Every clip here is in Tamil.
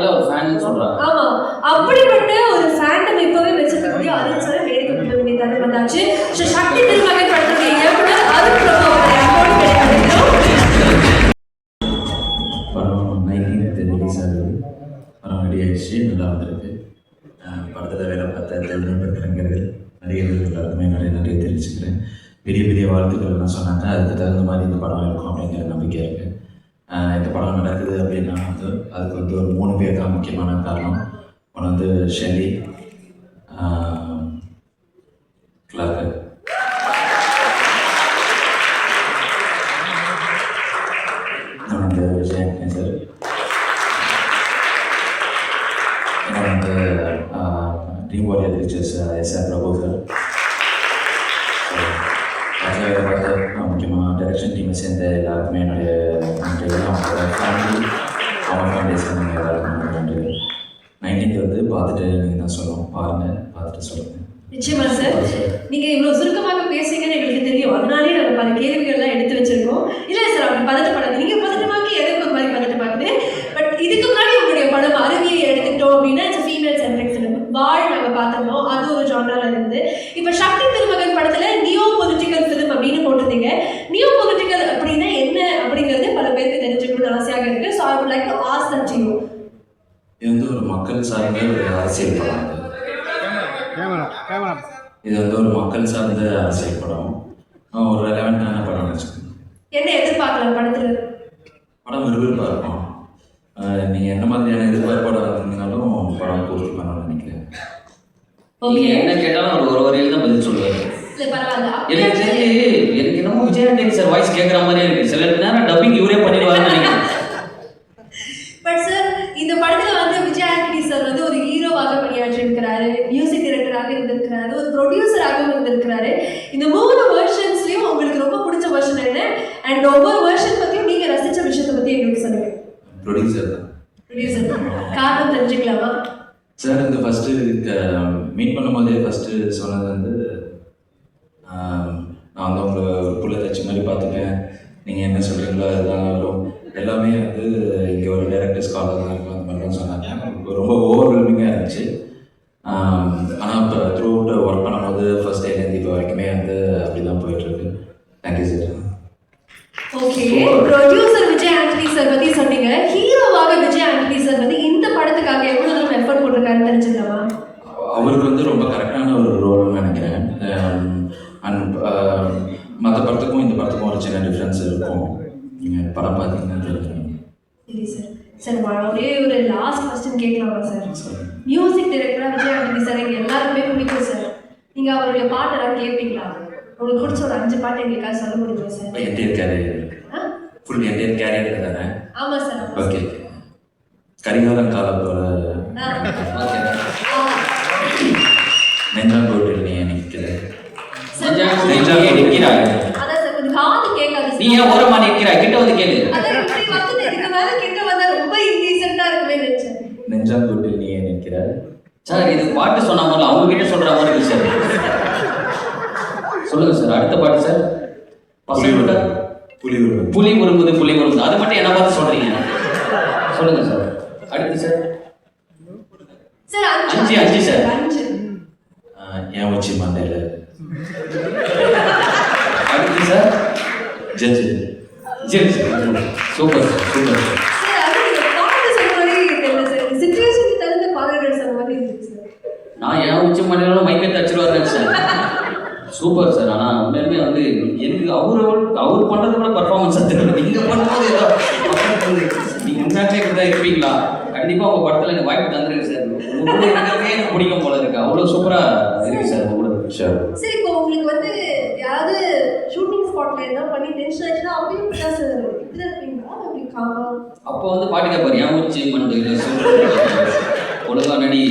நல்ல ஒரு ஃபேன் சொல்றாங்க. ஆமா. அப்படிப்பட்ட ஒரு ஃபேண்டம் இப்பவே வச்சிருக்கக்கூடிய அருண் சார் வேடிக்கை கொடுக்க வேண்டிய தருணம் வந்தாச்சு. சக்தி திருமகன் படத்துடைய இயக்குனர் அருண் பிரபு படம் நைன்டீன்த் ரிலீஸ் ஆகுது. படம் ரெடி ஆயிடுச்சு. நல்லா வந்திருக்கு. படத்தில் வேலை பார்த்த கலைஞர்கள் நடிகர்கள் எல்லாருக்குமே நிறைய நிறைய தெரிவிச்சுக்கிறேன். பெரிய பெரிய வாழ்த்துக்கள் எல்லாம் சொன்னாங்க. அதுக்கு தகுந்த மாதிரி இந்த படம் இருக்கும் அப்படிங்கிற நம்பிக்கை இருக்குது இந்த படம் நடக்குது அப்படின்னா வந்து அதுக்கு வந்து ஒரு மூணு பேர் தான் முக்கியமான காரணம். ஒன்று வந்து ஷெல்லி கிளார்க்கு வந்து விஜயன் சார். வந்து dream warrior pictures S R Prabhu sir. முக்கியமாக டைரக்ஷன் டீமை சேர்ந்த எல்லாருக்குமே என்னுடைய ஃபேமிலி அவங்க ஃபவுண்டேஷன் எல்லாருக்கும் நன்றி நைன்டீன்த் வந்து பார்த்துட்டு நீங்கள் தான் சொல்லுவோம் பாருங்கள் பார்த்துட்டு சொல்லுங்கள் நிச்சயமா சார் நீங்க இவ்வளவு சுருக்கமாக பேசுங்கன்னு எங்களுக்கு தெரியும். அதனாலே நம்ம பல கேள்விகள்லாம் எடுத்து வச்சிருக்கோம். இல்ல சார் அப்படி பதட்டப்படாது நீங்க பதட்டமாக்கி எதுக்கு ஒரு மாதிரி பதட்டமாக்குது பட் இதுக்கு முன்னாடி உங்களுடைய படம் அருவியை எடுத்துக்கிட்டோம் அப்படின்னா இட்ஸ் ஃபீமேல் சென்ட்ரிக் ஃபிலிம் வாழ் நாங்க பார்த்திருந்தோம். அது ஒரு ஜானரால இருந்து. இப்ப சக்தி திருமகன் படத்துல நியோ பொலிட்டிக்கல் ஃபிலிம் அப்படின்னு போட்டிருந்தீங்க. நியோ பொலிட்டிக்கல் அப்படின்னா என்ன அப்படிங்கிறது பல பேருக்கு தெரிஞ்சுக்கணும்னு ஆசையாக like to ask that you இது வந்து ஒரு மக்கள் சார்ந்த ஒரு அரசியல் படம் இது. கேமரா கேமரா இது வந்து ஒரு மக்கள் சார்ந்த அரசியல் படம் ஒரு ரெலவெண்ட்டான படம் வச்சுக்கோங்க என்ன எதிர்பார்க்கலாம் படத்துல படம் விறுவிறுப்பாக இருக்கும் நீங்கள் என்ன மாதிரியான எதிர்பார்ப்போட வந்தீங்கனாலும் படம் பூர்த்தி பண்ணணும்னு நினைக்கிறேன் ஓகே என்ன கேட்டாலும் அவர் ஒரு வரையில தான் பதில் சொல்லுவாரு இல்ல பரவாயில்ல எனக்கு தெரிஞ்சு எனக்கு என்னமோ விஜய் சார் வாய்ஸ் கேட்குற மாதிரியே இருக்கு சில நேரம் டப்பிங் இவரே பண்ணிடுவாருன்னு நினைக்கிறேன் பட் சார் இந்த படத்துல வந்து விஜய் ஆண்டனி சார் வந்து ஒரு ஹீரோவாக பணியாற்றிருக்கிறாரு மியூசிக் டைரக்டராக இருந்திருக்கிறாரு ஒரு இருந்திருக்கிறாரு இந்த மூணு வெர்ஷன்ஸ்லயும் உங்களுக்கு ரொம்ப பிடிச்ச வெர்ஷன் என்ன? அண்ட் ஒவ்வொரு வெர்ஷன் பத்தியும் நீங்க ரசிச்ச விஷயத்தை பத்தி எங்களுக்கு சொல்லுங்க. ப்ரொடியூசர் தான். ப்ரொடியூசர் காரணம் தெரிஞ்சுக்கலாமா? சார் இந்த ஃபஸ்ட்டு மீட் பண்ணும்போதே ஃபஸ்ட்டு சொன்னது வந்து நான் வந்து உங்களை புள்ள தச்சு மாதிரி பார்த்துப்பேன். நீங்கள் என்ன சொல்கிறீங்களோ அதுதான் வரும். எல்லாமே வந்து இங்கே ஒரு டேரக்டர்ஸ் காலர் தான் இருக்கும் அந்த மாதிரி தான் சொன்னாங்க. ரொம்ப ஓவர்வெல்மிங்காக இருந்துச்சு. ஆனால் இப்போ த்ரூ அவுட் ஒர்க் பண்ணும்போது ஃபஸ்ட் டேலேருந்து இப்போ வரைக்குமே வந்து அப்படி தான் போயிட்டுருக்கு thank you sir okay producer Vijay Antony sir பத்தி சொன்னீங்க ஹீரோவாக விஜய் ஆண்டனி சார் வந்து இந்த படத்துக்காக எவ்வளவு தூரம் எஃபர்ட் போட்டிருக்காருன்னு தெரிஞ்சுக்கலாமா அவருக்கு வந்து ரொம்ப கரெக்டான ஒரு ரோல்னு நினைக்கிறேன் அண்ட் மற்ற படத்துக்கும் இந்த படத்துக்கும் ஒரு சின்ன டிஃப்ரென்ஸ் இருக்கும். நீங்கள் படம் பார்த்தீங்கன்னா தெரியும் சரி சார் சார் ஒரே ஒரு லாஸ்ட் கொஸ்டின் கேட்கலாமா சார் மியூசிக் டைரக்டரா விஜய் ஆண்டனி சார் எங்க எல்லாருக்குமே பிடிக்கும் சார் நீங்க அவருடைய பாட்டெல்லாம் கேட்பீங்களா உங்களுக்கு பிடிச்ச ஒரு அஞ்சு பாட்டு எங்களுக்காக சொல்ல முடியுமா sir entire career? Full entire career தானே? ஆமா சார் ஓகே கரிகாலம் காலத்தோட ஆ. நெஞ்சாங்கோட்டில் நீ நீ ஏன் ஓரமா நிற்கிறா கிட்ட வந்து கேளு. நினைச்சேன். நெஞ்சாங்கோட்டில் நீ நிற்கிற சார் இது பாட்டு சொன்ன மாதிரி அவங்க கிட்ட சொல்ற மாதிரி இருக்கு சார். சொல்லுங்க சார் அடுத்த பாட்டு சார். புலி பசங்க புலி உருவம் புலி உருமுது அது மட்டும் என்ன பார்த்து சொல்றீங்க? சொல்லுங்க சார். அடுத்து சார். சார் அஞ்சு, அஞ்சு சார். என் உச்சி மண்டையில் அடுத்து சார் ஜட்ஜு சரி sir super sir super sir sir அது நீங்க பாட்டு சொன்ன மாதிரி தெரியல சார் சிச்சுவேஷன் தகுந்த பாடல்கள் சொன்ன மாதிரி இருக்கு சார்? நான் என் உச்சி மண்ணிலும் மைக்கை தச்சிருவாருன்னு சார். Super sir. ஆனால் உண்மையுமே வந்து எனக்கு அவரு அவர் பண்ணுறது கூட பர்ஃபார்மன்ஸ் தெரியல. நீங்கள் பண்ணும்போது ஏதோ நீங்கள் உண்மையாகவே இப்படி தான் இருப்பீங்களா? கண்டிப்பாக உங்கள் படத்தில் எனக்கு வாய்ப்பு தந்துருங்க சார். உங்க கூட இருக்கிறதே எனக்கு பிடிக்கும் போல இருக்கு. அவ்வளோ சூப்பராக இருக்கு சார் உங்களோட ஷோர் சரி இப்போ உங்களுக்கு வந்து யாராவது இருந்தா பண்ணி டென்ஷன் ஆச்சுன்னா அப்பயும் இப்படிதான் சார் இதுல இருப்பீங்களா அப்படி காமா அப்போ வந்து பாட்டு கேட்பாரு ஏன் உச்சி மண்டு? ஒழுங்கா நடி.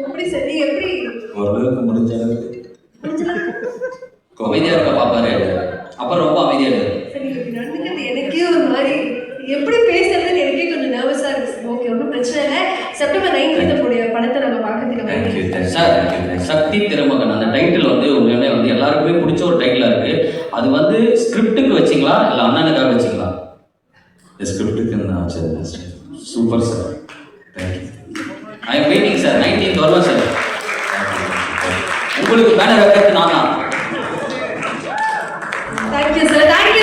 எப்படி சார்? எப்படி? ஓரளவுக்கு முடிஞ்ச அளவுக்கு. அமைதியாக இருக்க பார்ப்பாரு அப்புறம் ரொம்ப அமைதியாக இருக்கு சரி இப்படி நடந்துக்கிறது எனக்கே ஒரு மாதிரி எப்படி பேசுறதுன்னு எனக்கே கொஞ்சம் நர்வஸா இருக்கு ஓகே ஒன்றும் பிரச்சனை இல்லை. செப்டம்பர் நைன்டீன்த் உடைய படத்தை நம்ம பார்க்கறதுக்கு சார் சக்தி திருமகன் அந்த டைட்டில் வந்து எல்லாருக்குமே பிடிச்ச ஒரு டைட்டிலாக இருக்கு அது வந்து ஸ்கிரிப்டுக்கு இல்லை அண்ணனுக்காக வச்சுக்கலாம் ஸ்கிரிப்டுக்கு நான் வச்சது super sir thank you I am waiting sir nineteen வருவோம் சார் உங்களுக்கு பேனர் வைக்கிறது நான் தான்